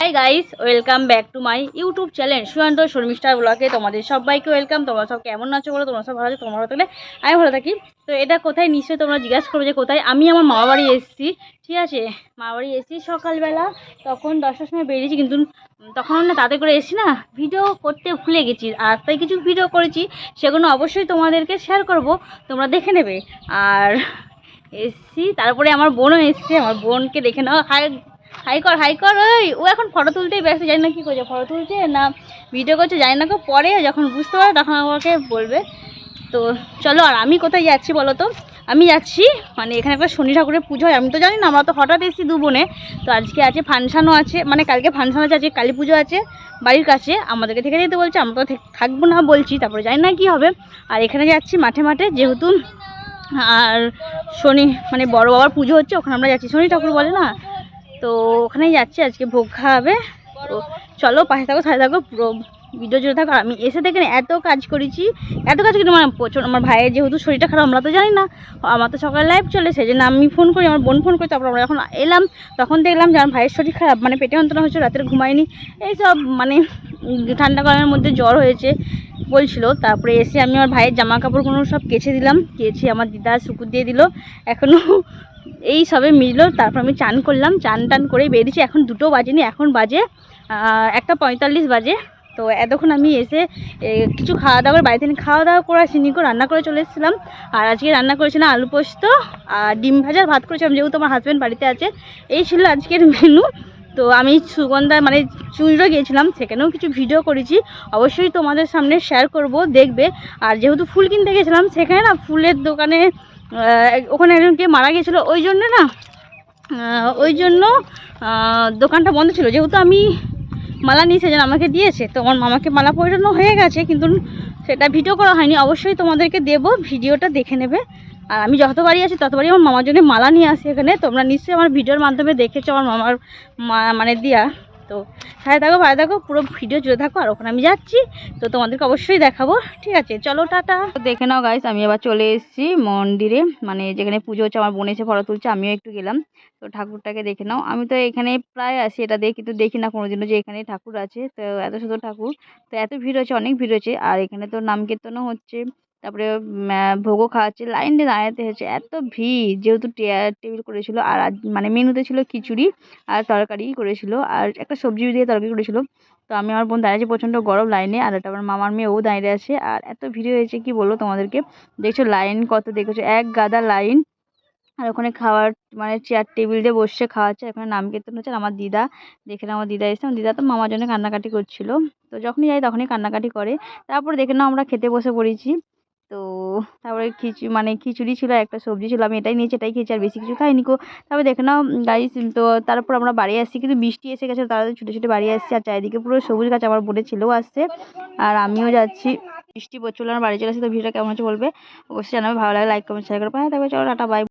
Hi guys welcome back to my YouTube channel Sushant শর্মিষ্ঠার ব্লগে তোমাদের সবাইকে ওয়েলকাম তোমরা সব কেমন আছো বলো? তোমরা সব ভালো আছো? তোমরা ভালো থাকলে আমি ভালো থাকি। তো এটা কোথায়? নিশ্চয়ই তোমরা জিজ্ঞাসা করবে যে কোথায়? আমি আমার মামা বাড়ি এসেছি, ঠিক আছে? মামা বাড়ি এসেছি সকালবেলা। তখন দশটার সময় বেরিয়েছি, কিন্তু তখন না তাতে করে এসেছি না ভিডিও করতে ভুলে গেছি। আর তাই কিছু ভিডিও করেছি, সেগুলো অবশ্যই তোমাদেরকে শেয়ার করব। তোমরা দেখে নেবে। আর এসছি, তারপরে আমার বোনও এসছে, আমার বোনকে দেখে নাও। হাই হাই কর হাই কর, ওই, ও এখন ফটো তুলতেই ব্যস্ত, জানি না কী করছে ফটো তুলছে না ভিডিও করছে, জানি না কো পরে যখন বুঝতে পারে তখন আমাকে বলবে। তো চলো, আর আমি কোথায় যাচ্ছি বলো তো? আমি যাচ্ছি মানে এখানে একটা শনি ঠাকুরের পুজো হয়, আমি তো জানি না, আমরা তো হঠাৎ এসেছি দু বোনে। তো আজকে আছে ফাংশানও আছে মানে কালকে ফাংশান আছে, আজকে কালী পুজো আছে, বাড়ির কাছে, আমাদেরকে থেকে যেতে বলছে, আমরা তো থাকব না বলছি, তারপরে জানি না কী হবে। আর এখানে যাচ্ছি মাঠে মাঠে, যেহেতু আর শনি মানে বড় বাবার পুজো হচ্ছে, ওখানে আমরা যাচ্ছি, শনি ঠাকুর বলে না? তো ওখানেই যাচ্ছি, আজকে ভোগ খাওয়াবে। তো চলো, পাশে থাকো, সাথে থাকো, পুরো ভিডিও জুড়ে থাকো। আমি এসে দেখেন, এত কাজ করেছি, এত কাজ কিন্তু আমার প্রচুর আমার ভাইয়ের যেহেতু শরীরটা খারাপ, আমরা তো জানি না। আমার তো সকালে লাইভ চলে সেই জন্য আমি ফোন করি, আমার বোন ফোন করি তারপর আমরা যখন এলাম, তখন দেখলাম যে আমার ভাইয়ের শরীর খারাপ মানে পেটে যন্ত্রণা হচ্ছে রাতের ঘুমায়নি। এইসব মানে ঠান্ডা গরমের মধ্যে জ্বর হয়েছে, বলছিল। তারপরে এসে আমি আমার ভাইয়ের জামা কাপড়গুলো সব কেচে দিলাম, কেচে আমার দিদা শুকুর দিয়ে দিল। এখনও এই সবে মিললো, তারপর আমি চান করলাম, চান টান করে বেরিয়েছি। এখন দুটো বাজেনি, এখন বাজে একটা পঁয়তাল্লিশ বাজে। তো এতক্ষণ আমি এসে কিছু খাওয়া দাওয়ার, বাড়িতে নিয়ে খাওয়া দাওয়া করে আসিনি করে রান্না করে চলে এসেছিলাম। আর আজকে রান্না করেছিলাম আলু পোস্ত আর ডিম ভাজার ভাত করেছিলাম, যেহেতু আমার হাজব্যান্ড বাড়িতে আছে। এই ছিল আজকের মেনু তো আমি সুগন্ধা মানে চুঁড়ো গিয়েছিলাম, সেখানেও কিছু ভিডিও করেছি। অবশ্যই তোমাদের সামনে শেয়ার করব, দেখবে। আর যেহেতু ফুল কিনতে গেছিলাম, সেখানে না ফুলের দোকানে আহ, একজন একজনকে মারা গেছিল ওই জন্য না ওই জন্য দোকানটা বন্ধ ছিল। যেহেতু আমি মালা নিয়ে যেন আমাকে দিয়েছে তো আমার মামাকে মালা পরানো হয়ে গেছে কিন্তু সেটা ভিডিও করা হয়নি। অবশ্যই তোমাদেরকে দেব ভিডিওটা দেখে নেবে। আর আমি যতবারই আছি ততবারই আমার মামার জন্য মালা নিয়ে আসি এখানে। তোমরা নিশ্চয়ই আমার ভিডিওর মাধ্যমে দেখেছ আমার মামার মানে দিয়া। তো সাথে থাকো ভাই থাকো, পুরো ভিডিও জুড়ে থাকো, আর ওখানে আমি যাচ্ছি। তো তোমাদেরকে অবশ্যই দেখাবো, ঠিক আছে? চলো, টাটা। দেখে নাও গাইস আমি আবার চলে এসেছি মন্দিরে। মানে যেখানে পুজো হচ্ছে, আমার বোন এসে ফটো তুলছে, আমিও একটু গেলাম। তো ঠাকুরটাকে দেখে নাও। আমি তো এখানে প্রায় আসি এটা দেখি কিন্তু দেখি না কোনোদিনও যে এখানে ঠাকুর আছে। তো এত সুন্দর ঠাকুর। তো এত ভিড় হচ্ছে, অনেক ভিড় হচ্ছে। আর এখানে তো নাম কীর্তনও হচ্ছে। তারপরে ভোগও খাওয়াচ্ছে। লাইন দিয়ে দাঁড়াতে হয়েছে এত ভিড়। যেহেতু টেবিল করেছিল আর মানে মেনুতে ছিল খিচুড়ি আর তরকারি করেছিল আর একটা সবজি দিয়ে তরকারি করেছিল। তো আমি আমার বোন দাঁড়িয়েছি প্রচণ্ড গরম লাইনে আর একটা আমার মামার মেয়ে ও দাঁড়িয়ে আছে। আর এত ভিড় হয়েছে, কি বলব তোমাদেরকে? দেখছ লাইন কত দেখেছ? এক গাদা লাইন। আর ওখানে খাওয়ার মানে চেয়ার টেবিল দিয়ে বসে খাওয়াচ্ছে। এখানে নাম কীর্তন হচ্ছে আমার দিদা। দেখে আমার দিদা এসে আমার দিদা তো মামার জন্য কান্নাকাটি করছিল। তো যখনই যাই তখনই কান্নাকাটি করে। তারপরে দেখে নাও আমরা খেতে বসে পড়েছি। তো তারপরে খিচু মানে খিচুড়ি ছিল, একটা সবজি ছিল, আমি এটাই নিয়েছি, এটাই খেয়েছি, আর বেশি কিছু খাইনি কো তারপরে দেখে নাও গাইস তো তারপর আমরা বাড়ি আসছি, কিন্তু বৃষ্টি এসে গেছে তাড়াতাড়ি ছুটে ছুটে বাড়ি আসছি, আর চারিদিকে পুরো সবুজ গাছ, আমার বোনের ছেলেও আসছে, আর আমিও যাচ্ছি। বৃষ্টি পড়ছিল আমার বাড়ি চলে আসছি, তো ভিডিওটা কেমন হচ্ছে বলবে, অবশ্যই জানাবে, ভালো লাগে লাইক কমেন্ট শেয়ার করবে। হ্যাঁ তারপরে চলো, টাটা বাই